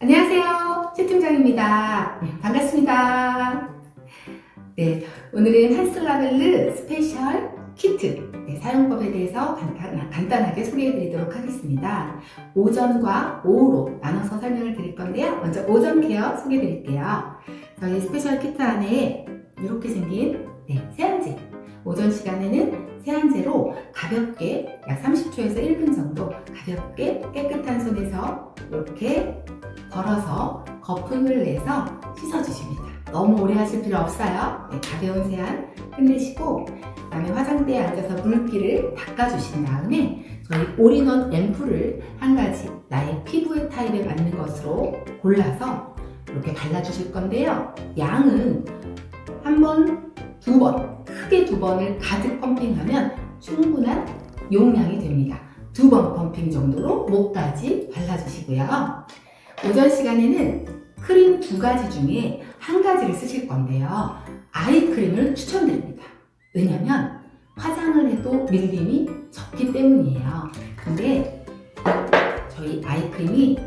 안녕하세요. 최 팀장입니다. 네, 반갑습니다. 네, 오늘은 한슬라벨르 스페셜 키트 네, 사용법에 대해서 간단, 간단 하게 소개해 드리도록 하겠습니다. 오전과 오후로 나눠서 설명을 드릴 건데요. 먼저 오전 케어 소개해 드릴게요. 저희 스페셜 키트 안에 이렇게 생긴 네, 세안제. 오전 시간에는 세안제로 가볍게 약 30초에서 1분 정도 가볍게 깨끗한 손에서 이렇게 덜어서 거품을 내서 씻어주십니다. 너무 오래 하실 필요 없어요. 네, 가벼운 세안 끝내시고 그다음에 화장대에 앉아서 물기를 닦아주신 다음에 저희 올인원 앰플을 한 가지 나의 피부의 타입에 맞는 것으로 골라서 이렇게 발라주실 건데요. 양은 한 번, 두 번, 크게 두 번을 가득 펌핑하면 충분한 용량이 됩니다. 두 번 펌핑 정도로 목까지 발라주시고요. 오전 시간에는 크림 두 가지 중에 한 가지를 쓰실 건데요. 아이크림을 추천드립니다. 왜냐면 화장을 해도 밀림이 적기 때문이에요. 근데 저희 아이크림이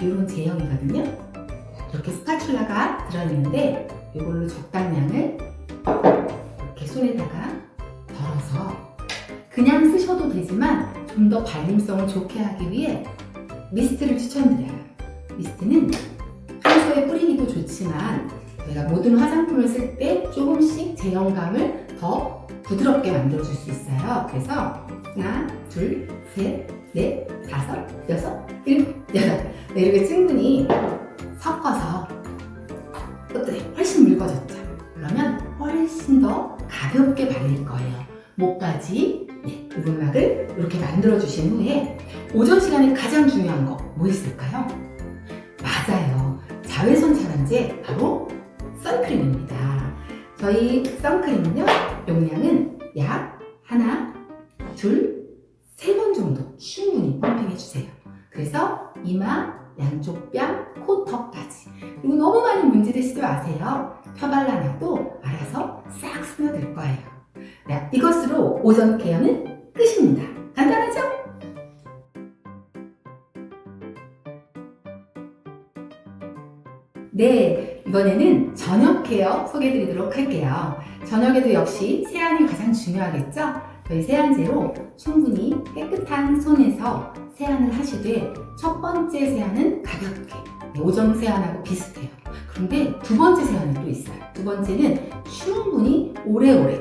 이런 제형이거든요. 이렇게 스파츌라가 들어있는데 이걸로 적당량을 손에다가 덜어서 그냥 쓰셔도 되지만 좀 더 발림성을 좋게 하기 위해 미스트를 추천드려요. 미스트는 평소에 뿌리기도 좋지만 저희가 모든 화장품을 쓸 때 조금씩 제형감을 더 부드럽게 만들어줄 수 있어요. 그래서 하나, 둘, 셋, 넷, 다섯, 여섯, 일곱, 여덟 네, 이렇게 충분히 섞어서 어때요? 훨씬 묽어졌죠? 가볍게 발릴 거예요. 목까지 네, 부분막을 이렇게 만들어 주신 후에 오전 시간에 가장 중요한 거 뭐 있을까요? 맞아요. 자외선 차단제 바로 선크림입니다. 저희 선크림은요 용량은 약 하나, 둘, 세 번 정도 충분히 펌핑해 주세요. 그래서 이마, 양쪽 뺨, 코, 턱까지. 그리고 너무 많이 문지르시지 마세요. 펴발라놔도 알아서 싹 스며들 거예요. 네, 이것으로 오전 케어는 끝입니다. 간단하죠? 네, 이번에는 저녁 케어 소개해 드리도록 할게요. 저녁에도 역시 세안이 가장 중요하겠죠? 저희 세안제로 충분히 깨끗한 손에서 세안을 하시되 첫 번째 세안은 가볍게 네, 오전 세안하고 비슷해요. 그런데 두 번째 세안이 또 있어요. 두 번째는 충분히 오래오래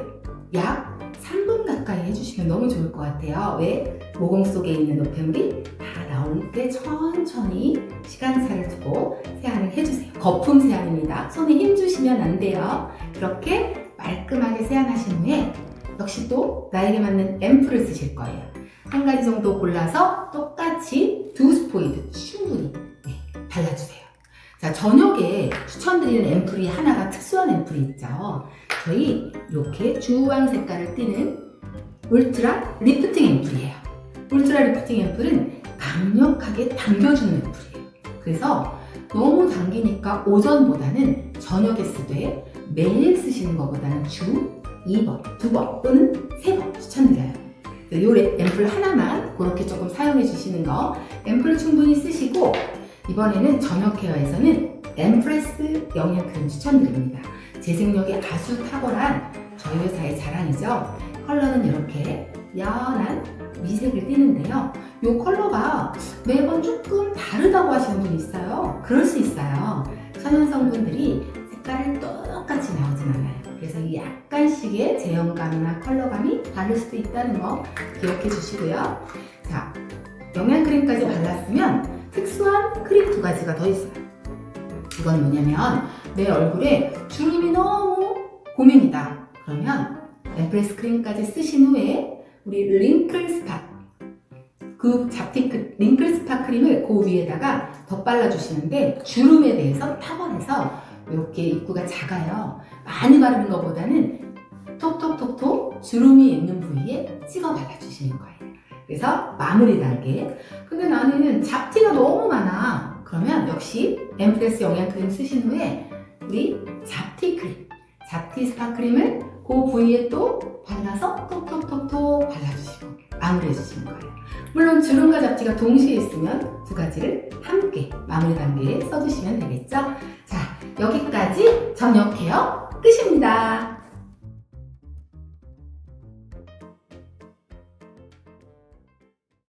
약 3분 가까이 해주시면 너무 좋을 것 같아요. 왜? 모공 속에 있는 노폐물이 다 나올 때 천천히 시간차를 두고 세안을 해주세요. 거품 세안입니다. 손에 힘 주시면 안 돼요. 그렇게 말끔하게 세안하신 후에 역시 또 나에게 맞는 앰플을 쓰실 거예요. 한 가지 정도 골라서 똑같이 두 스포이드 충분히 네, 발라주세요. 자, 저녁에 추천드리는 앰플이 하나가 특수한 앰플이 있죠. 저희 이렇게 주황 색깔을 띠는 울트라 리프팅 앰플이에요. 울트라 리프팅 앰플은 강력하게 당겨주는 앰플이에요. 그래서 너무 당기니까 오전보다는 저녁에 쓰되 매일 쓰시는 것보다는 주 2번, 2번 또는 3번 추천드려요. 이 앰플 하나만 그렇게 조금 사용해 주시는 거 앰플 충분히 쓰시고 이번에는 저녁 케어에서는 엠프레스 영양크림 추천드립니다. 재생력이 아주 탁월한 저희 회사의 자랑이죠. 컬러는 이렇게 연한 미색을 띠는데요. 이 컬러가 매번 조금 다르다고 하시는 분이 있어요. 그럴 수 있어요. 천연 성분들이 색깔을 똑같이 나오진 않아요. 그래서 이 약간씩의 제형감이나 컬러감이 다를 수도 있다는 거 기억해 주시고요. 자, 영양크림까지 발랐으면 가지가 더 있어요. 이건 뭐냐면 내 얼굴에 주름이 너무 고민이다. 그러면 앰플레스 크림까지 쓰신 후에 우리 링클 스팟 그 잡티 크, 링클 스팟 크림을 그 위에다가 덧발라 주시는데 주름에 대해서 탁월해서 이렇게 입구가 작아요. 많이 바르는 것보다는 톡톡톡톡 주름이 있는 부위에 찍어 발라주시는 거예요. 그래서 마무리 단계. 근데 나는 잡티가 너무 많아. 그러면 역시 엠프레스 영양크림 쓰신 후에 우리 잡티 크림, 잡티 스파 크림을 그 부위에 또 발라서 톡톡톡톡 발라주시고 마무리해 주시는 거예요. 물론 주름과 접지가 동시에 있으면 두 가지를 함께 마무리 단계에 써주시면 되겠죠? 자, 여기까지 전역 케어 끝입니다.